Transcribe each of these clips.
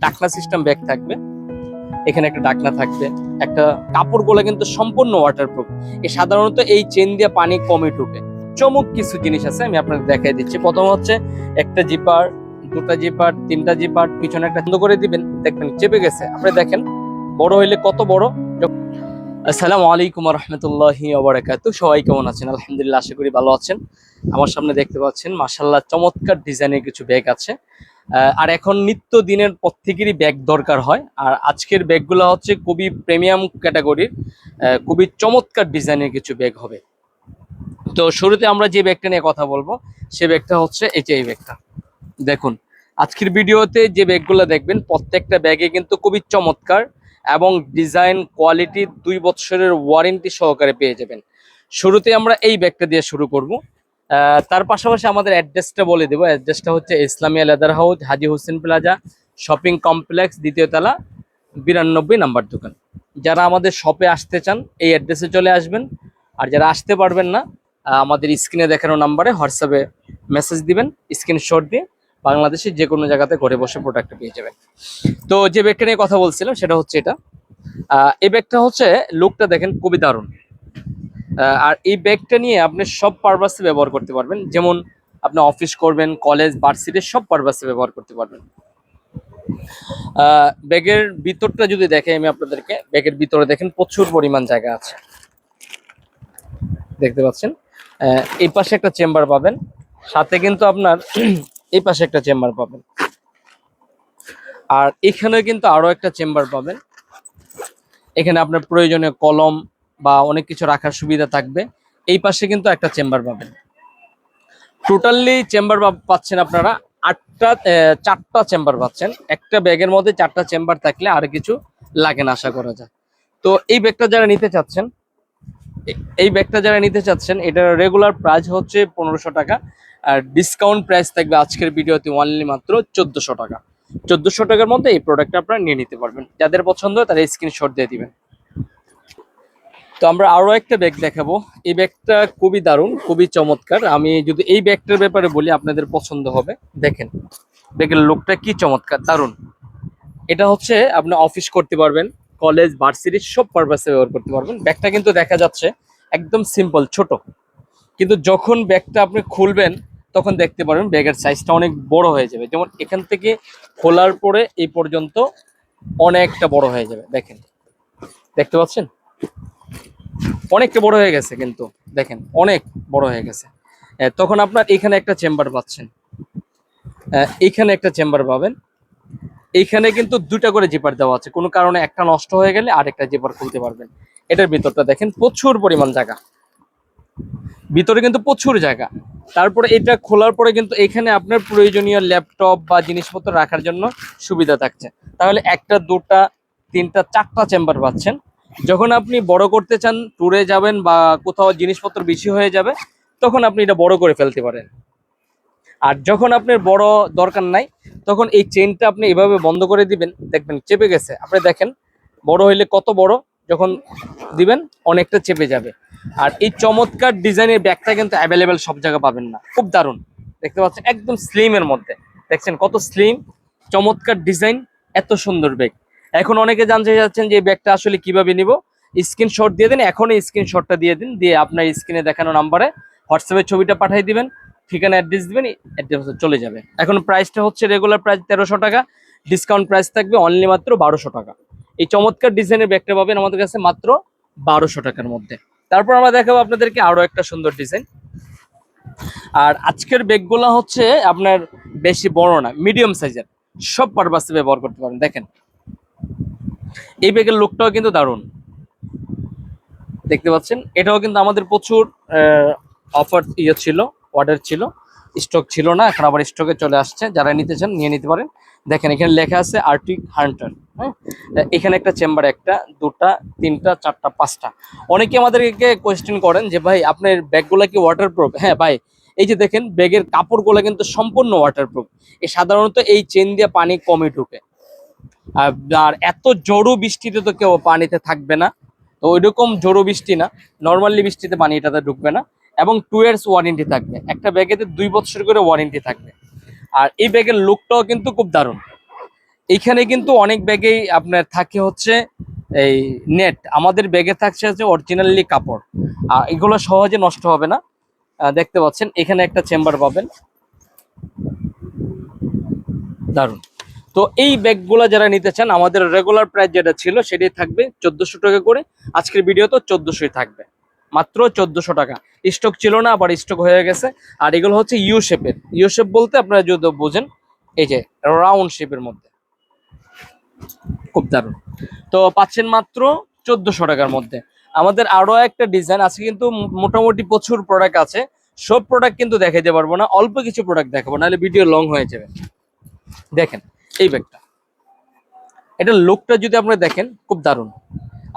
ডাকনা system bag থাকবে। এখানে একটা ডাকনা থাকবে। একটা কাপড় কাপড়গুলো কিন্তু সম্পূর্ণ ওয়াটারপ্রুফ এ সাধারণত এই চেন দিয়ে পানি কমে ঢুকে। চমক কিছু জিনিস আছে, আমি আপনাদের দেখাই দিচ্ছি। প্রথম হচ্ছে একটা জিপার দুটা জিপার তিনটা জিপার পিছনে একটা বন্ধ করে দিবেন। দেখবেন চেপে গেছে। আপনি দেখেন, বড় হইলে কত বড়? আসসালামু আলাইকুম রহমতুল্লাহি ওবরাকাতু। সবাই কেমন আছেন? আলহামদুলিল্লাহ, আশা করি ভালো আছেন। আমার সামনে দেখতে পাচ্ছেন মাশাল্লাহ চমৎকার ডিজাইনের কিছু ব্যাগ আছে। আর এখন নিত্য দিনের প্রত্যেকেরই ব্যাগ দরকার হয়। আর আজকের ব্যাগগুলো হচ্ছে খুবই প্রিমিয়াম ক্যাটাগরির খুবই চমৎকার ডিজাইনের কিছু ব্যাগ হবে। তো শুরুতে আমরা যে ব্যাগটা নিয়ে কথা বলব, সে ব্যাগটা হচ্ছে যে এই ব্যাগটা দেখুন, আজকের ভিডিওতে যে ব্যাগগুলো দেখবেন, প্রত্যেকটা ব্যাগে কিন্তু খুবই চমৎকার। এবং ডিজাইন কোয়ালিটি দুই বছরের ওয়ারেন্টি সহকারে পেয়ে যাবেন। শুরুতে আমরা এই ব্যাগটা দিয়ে শুরু করব। তার পাশাপাশি আমাদের অ্যাড্রেসটা বলে দেবো। অ্যাড্রেসটা হচ্ছে Islamia leather house Haji Hossain plaza, shopping complex, দ্বিতীয় তলা, বিরানব্বই নাম্বার দোকান। যারা আমাদের শপে আসতে চান, এই অ্যাড্রেসে চলে আসবেন। আর যারা আসতে পারবেন না আমাদের স্ক্রিনে দেখানো নাম্বারে হোয়াটসঅ্যাপে মেসেজ দিবেন স্ক্রিনশট দিয়ে। বাংলাদেশের যে কোনো জায়গাতে ঘরে বসে প্রোডাক্ট পেয়ে যাবেন। তো যে ব্যাগটা নিয়ে কথা বলছিলাম, সেটা হচ্ছে এটা। এই ব্যাগটা হচ্ছে লুকটা দেখেন খুবই দারুণ। আর এই ব্যাগটা নিয়ে আপনি সব পারপাসে ব্যবহার করতে পারবেন। যেমন আপনি অফিস করবেন কলেজ ভার্সিটির সব পারপাসে ব্যবহার করতে পারবেন। ব্যাগের ভিতরটা যদি দেখে আমি আপনাদেরকে, ব্যাগের ভিতরে দেখেন প্রচুর পরিমাণ জায়গা আছে। দেখতে পাচ্ছেন? এই পাশে একটা চেম্বার পাবেন। সাথে কিন্তু আপনার এই পাশে একটা চেম্বার পাবেন। আর এখানে কিন্তু আরও একটা চেম্বার পাবেন। এখানে আপনার প্রয়োজনীয় কলম বা অনেক কিছু রাখার সুবিধা থাকবে। এই পাশে কিন্তু একটা চেম্বার পাবেন। টোটালি চেম্বার পাচ্ছেন আপনারা। আটটা চারটা চেম্বার পাচ্ছেন। একটা ব্যাগের মধ্যে চারটা চেম্বার থাকলে আর কিছু লাগে না আশা করা যায়। তো এই ব্যাগটা যারা নিতে চাচ্ছেন এই ব্যাগটা যারা নিতে চাচ্ছেন, এটার রেগুলার প্রাইস হচ্ছে পনেরোশো টাকা। আর ডিসকাউন্ট প্রাইস থাকবে আজকের ভিডিওতে অনলি মাত্র চোদ্দশো টাকা। চোদ্দশো টাকার মধ্যে এই প্রোডাক্টটা আপনারা নিয়ে নিতে পারবেন। যাদের পছন্দ হয় তারা স্ক্রিনশট দিয়ে দিবেন। তো আমরা আরও একটা ব্যাগ দেখাবো। এই ব্যাগটা খুবই দারুণ, খুবই চমৎকার। আমি যদি এই ব্যাগটার ব্যাপারে বলি, আপনাদের পছন্দ হবে। দেখেন ব্যাগের লোকটা কি চমৎকার, দারুণ। এটা হচ্ছে আপনি অফিস করতে পারবেন কলেজ ভার্সিটির সব পারপাসে ব্যবহার করতে পারবেন। ব্যাগটা কিন্তু দেখা যাচ্ছে একদম সিম্পল ছোট। কিন্তু যখন ব্যাগটা আপনি খুলবেন তখন দেখতে পারবেন ব্যাগের সাইজটা অনেক বড় হয়ে যাবে। যেমন এখান থেকে খোলার পরে এই পর্যন্ত অনেকটা বড় হয়ে যাবে দেখেন। দেখতে পাচ্ছেন? অনেকটা বড় হয়ে গেছে কিন্তু দেখেন অনেক বড় হয়ে গেছে। তখন আপনার এখানে একটা চেম্বার পাচ্ছেন। আহ, এইখানে একটা চেম্বার পাবেন। এইখানে কিন্তু দুটা করে জিপার দেওয়া আছে। কোনো কারণে একটা নষ্ট হয়ে গেলে আরেকটা জিপার খুলতে পারবেন। এটার ভিতরটা দেখেন প্রচুর পরিমাণ জায়গা। ভিতরে কিন্তু প্রচুর জায়গা। তারপরে এটা খোলার পরে কিন্তু এখানে আপনার প্রয়োজনীয় ল্যাপটপ বা জিনিসপত্র রাখার জন্য সুবিধা থাকছে। তাহলে একটা, দুটা, তিনটা, চারটা চেম্বার পাচ্ছেন। যখন আপনি বড় করতে চান, ট্যুরে যাবেন বা কোথাও জিনিসপত্র বেশি হয়ে যাবে, তখন আপনি এটা বড় করে ফেলতে পারেন। আর যখন আপনার বড় দরকার নাই, তখন এই চেনটা আপনি এভাবে বন্ধ করে দিবেন, দেখবেন চেপে গেছে। আপনি দেখেন, বড় হইলে কত বড়, যখন দিবেন, অনেকটা চেপে যাবে। আর এই চমৎকার ডিজাইনের ব্যাগটা কিন্তু অ্যাভেলেবেল সব জায়গায় পাবেন না। খুব দারুণ। দেখতে পাচ্ছেন, একদম স্লিমের মধ্যে। দেখছেন কত স্লিম চমৎকার ডিজাইন, এত সুন্দর ব্যাগ। এখন অনেকে জানতে চাচ্ছেন যে ব্যাগটা আসলে কীভাবে নিব। স্ক্রিনশট দিয়ে দিন, এখনই স্ক্রিনশটটা দিয়ে দিন, দিয়ে আপনার স্ক্রিনে দেখানো নাম্বারে হোয়াটসঅ্যাপে ছবিটা পাঠিয়ে দিবেন, ঠিকানা, অ্যাড্রেস দিবেন, অ্যাড্রেস চলে যাবে। এখন প্রাইসটা হচ্ছে রেগুলার প্রাইস তেরোশো টাকা ডিসকাউন্ট প্রাইস থাকবে অনলি মাত্র বারোশো টাকা। এই চমৎকার ডিজাইনের ব্যাগটা পাবেন আমাদের কাছে মাত্র বারোশো টাকার মধ্যে। তারপর আমরা দেখাবো আপনাদেরকে আরও একটা সুন্দর ডিজাইন। আর আজকের ব্যাগগুলো হচ্ছে আপনার বেশি বড় না মিডিয়াম সাইজের সব পারপাসে ব্যবহার করতে পারেন, দেখেন। এই ব্যাগের লুকটাও কিন্তু দারুণ। দেখতে পাচ্ছেন? এটাও কিন্তু আমাদের প্রচুর অফার ইয়ে ছিল অর্ডার ছিল। স্টক ছিল না, এখন আবার স্টকে চলে আসছে। যারা নিতে চান, নিয়ে নিতে পারেন। দেখেন, এখানে লেখা আছে আর্টিক হান্টার হ্যাঁ? এখানে একটা চেম্বার, একটা, দুটা, তিনটা, চারটা, পাঁচটা। অনেকে আমাদেরকে কোয়েশ্চেন করেন যে, ভাই, আপনার ব্যাগগুলো কি ওয়াটারপ্রুফ হ্যাঁ ভাই, এই যে দেখেন, ব্যাগের কাপড়গুলো কিন্তু সম্পূর্ণ ওয়াটারপ্রুফ এই সাধারণত এই চেন দিয়ে পানি কমে ঢুকে। আর এত জোরো বৃষ্টিতে তো কেউ পানিতে থাকবে না। তো ওইরকম জোরো বৃষ্টি না। নর্মালি বৃষ্টিতে পানি এটাতে ঢুকবে না। এবং টু ইয়ার্স ওয়ারেন্টি থাকবে। একটা ব্যাগেতে দুই বছর করে ওয়ারেন্টি থাকবে। আর এই ব্যাগের লুকটাও কিন্তু খুব দারুণ। এইখানে কিন্তু অনেক ব্যাগেই আপনার থাকে হচ্ছে এই নেট আমাদের ব্যাগে থাকছে হচ্ছে অরিজিনালি কাপড়। আর এগুলো সহজে নষ্ট হবে না। দেখতে পাচ্ছেন, এখানে একটা চেম্বার পাবেন। দারুণ তো এই ব্যাগগুলো যারা নিতে চান, আমাদের রেগুলার প্রাইস যেটা ছিল, সেটাই থাকবে চোদ্দশো টাকা করে। আজকের ভিডিও তো চোদ্দশোই থাকবে। মাত্র চোদ্দশো টাকা। স্টক ছিল না, আবার স্টক হয়ে গেছে। আর এগুলো হচ্ছে ইউ শেপের ইউ শেপ বলতে আপনারা যদি বোঝেন, এই যে রাউন্ড শেপের মধ্যে। খুব দারুণ। তো পাচ্ছেন মাত্র চোদ্দশো টাকার মধ্যে। আমাদের আরও একটা ডিজাইন আছে, কিন্তু মোটামুটি প্রচুর প্রোডাক্ট আছে। সব প্রোডাক্ট কিন্তু দেখাইতে পারব না, অল্প কিছু প্রোডাক্ট দেখাবো, নাহলে ভিডিও লং হয়ে যাবে। দেখেন, এই ব্যাগটা। এটা লুকটা যদি আপনি দেখেন, খুব দারুণ।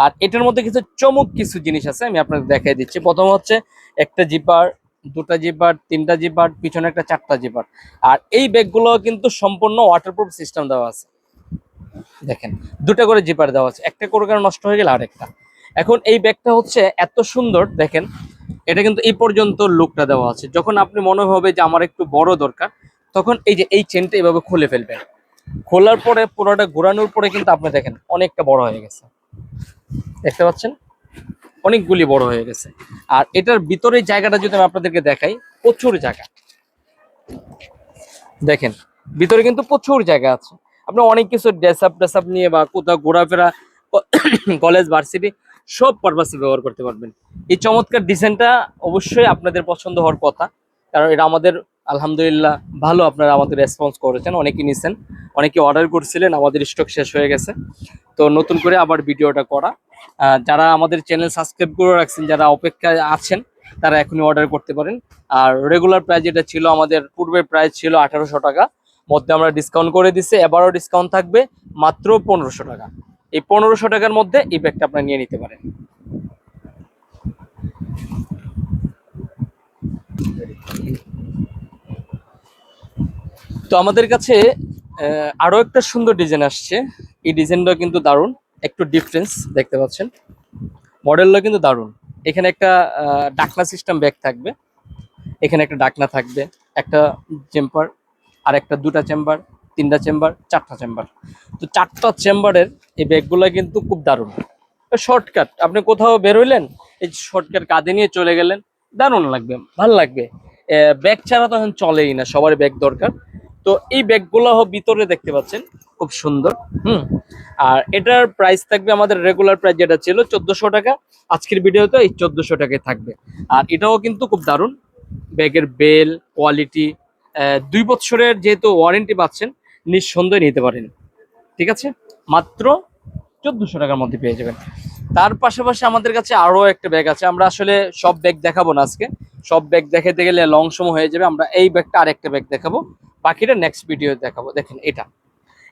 আর এটার মধ্যে কিছু চমক কিছু জিনিস আছে, আমি আপনাকে দেখাই দিচ্ছি। প্রথম হচ্ছে একটা জিপার দুটা জিপার তিনটা জিপার পিছনে একটা চারটা জিপার আর এই ব্যাগগুলো কিন্তু সম্পূর্ণ ওয়াটারপ্রুফ সিস্টেম দেওয়া আছে। দেখেন, দুটা করে জিপার দেওয়া আছে। একটা করে কেন নষ্ট হয়ে গেলে? আরেকটা। এখন এই ব্যাগটা হচ্ছে এত সুন্দর, দেখেন, এটা কিন্তু এই পর্যন্ত লুকটা দেওয়া আছে। যখন আপনি মনে হবে যে আমার একটু বড় দরকার, তখন এই যে এই চেনটা এভাবে খুলে ফেলবেন। খোলার পরে পুরোটা ঘোরানোর পরে কিন্তু আপনি দেখেন, অনেকটা বড় হয়ে গেছে। দেখতে পাচ্ছেন? অনেকগুলি বড় হয়ে গেছে। আর এটার ভিতরে জায়গাটা যদি আমি আপনাদেরকে দেখাই, প্রচুর জায়গা। দেখেন, ভিতরে কিন্তু প্রচুর জায়গা আছে। আপনি অনেক কিছু ড্রেস আপ ড্রেস আপ নিয়ে বা কোথাও ঘোরাফেরা, কলেজ, ভার্সিটি, সব পারপাসে ব্যবহার করতে পারবেন। এই চমৎকার ডিজাইনটা অবশ্যই আপনাদের পছন্দ হওয়ার কথা। কারণ এটা আমাদের, আলহামদুলিল্লাহ, ভালো আপনারা আমাদের রেসপন্স করেছেন। অনেকে নিছেন, অনেকে অর্ডার করছিলেন, আমাদের স্টক শেষ হয়ে গেছে। তো নতুন করে আবার ভিডিওটা করা। যারা আমাদের চ্যানেল সাবস্ক্রাইব করে রাখছেন যারা অপেক্ষায় আছেন তারা এখনই অর্ডার করতে পারেন। আর রেগুলার প্রাইস যেটা ছিল আমাদের পূর্বের প্রাইস ছিল আঠারোশো টাকা। মধ্যে আমরা ডিসকাউন্ট করে দিচ্ছি এবারও ডিসকাউন্ট থাকবে মাত্র পনেরোশো টাকা। এই পনেরোশো টাকার মধ্যে এই ব্যাগটা আপনারা নিয়ে নিতে পারেন। তো আমাদের কাছে আহ, আরও একটা সুন্দর ডিজাইন আসছে। এই ডিজাইনটা কিন্তু দারুণ। একটু ডিফারেন্স দেখতে পাচ্ছেন। মডেলটা কিন্তু দারুণ। এখানে একটা ডাকনা সিস্টেম ব্যাগ থাকবে। এখানে একটা ডাকনা থাকবে, একটা চেম্বার আর একটা দুটা চেম্বার তিনটা চেম্বার চারটা চেম্বার তো চারটা চেম্বারের এই ব্যাগগুলো কিন্তু খুব দারুণ। শর্টকাট আপনি কোথাও বেরোইলেন এই শর্টকাট কাঁধে নিয়ে চলে গেলেন, দারুণ লাগবে, ভালো লাগবে। ব্যাগ ছাড়া তখন চলেই না সবার ব্যাগ দরকার। তো এই ব্যাগগুলো ভিতরে দেখতে পাচ্ছেন। খুব সুন্দর। হুম। আর এটার প্রাইস থাকবে আমাদের রেগুলার প্রাইস যেটা ছিল চোদ্দশো টাকা। আজকের ভিডিওতে এই চোদ্দশো টাকায় থাকবে। আর এটাও কিন্তু খুব দারুণ। ব্যাগের বেল কোয়ালিটি দুই বছরের যেহেতু ওয়ারেন্টি পাচ্ছেন নিঃসন্দেহে নিতে পারেন। ঠিক আছে? মাত্র চোদ্দশো টাকার মধ্যে পেয়ে যাবেন। তার পাশাপাশি আমাদের কাছে আরও একটা ব্যাগ আছে। আমরা আসলে সব ব্যাগ দেখাবো না আজকে। সব ব্যাগ দেখাতে গেলে লং সময় হয়ে যাবে। আমরা এই ব্যাগটা আরেকটা ব্যাগ দেখাবো। বাকিটা নেক্সট ভিডিও দেখাবো। দেখেন এটা।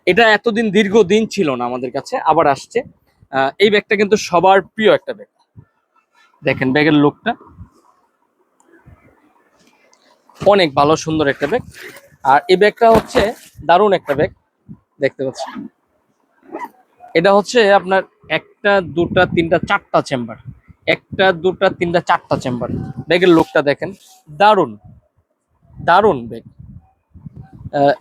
এটা এতদিন দীর্ঘদিন ছিল না আমাদের কাছে, আবার আসছে। এই ব্যাগটা কিন্তু সবার প্রিয় একটা ব্যাগ। দেখেন ব্যাগের লুকটা অনেক ভালো, সুন্দর একটা ব্যাগ। আর এই ব্যাগটা হচ্ছে দারুণ একটা ব্যাগ। দেখতে পাচ্ছি এটা হচ্ছে আপনার একটা, দুটা, তিনটা, চারটা চেম্বার। একটা, দুটা, তিনটা, চারটা চেম্বার। ব্যাগের লোকটা দেখেন। দারুণ। দারুণ ব্যাগ।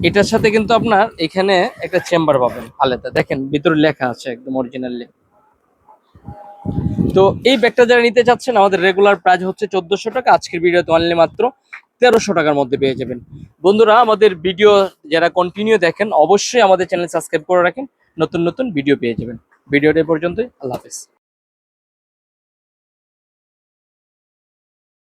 এটার সাথে কিন্তু আপনার এখানে একটা চেম্বার পাবেন, আলাদা। দেখেন, ভিতরে লেখা আছে একদম অরিজিনালি তো এই ব্যাগটা যারা নিতে চাচ্ছেন, আমাদের রেগুলার প্রাইস হচ্ছে চোদ্দশো টাকা। আজকের ভিডিওতে অনলি মাত্র তেরোশো টাকার মধ্যে পেয়ে যাবেন। বন্ধুরা, আমাদের ভিডিও যারা কন্টিনিউ দেখেন, অবশ্যই আমাদের চ্যানেল সাবস্ক্রাইব করে রাখেন। নতুন নতুন ভিডিও পেয়ে যাবেন। ভিডিওটা পর্যন্তই। আল্লাহ হাফেজ।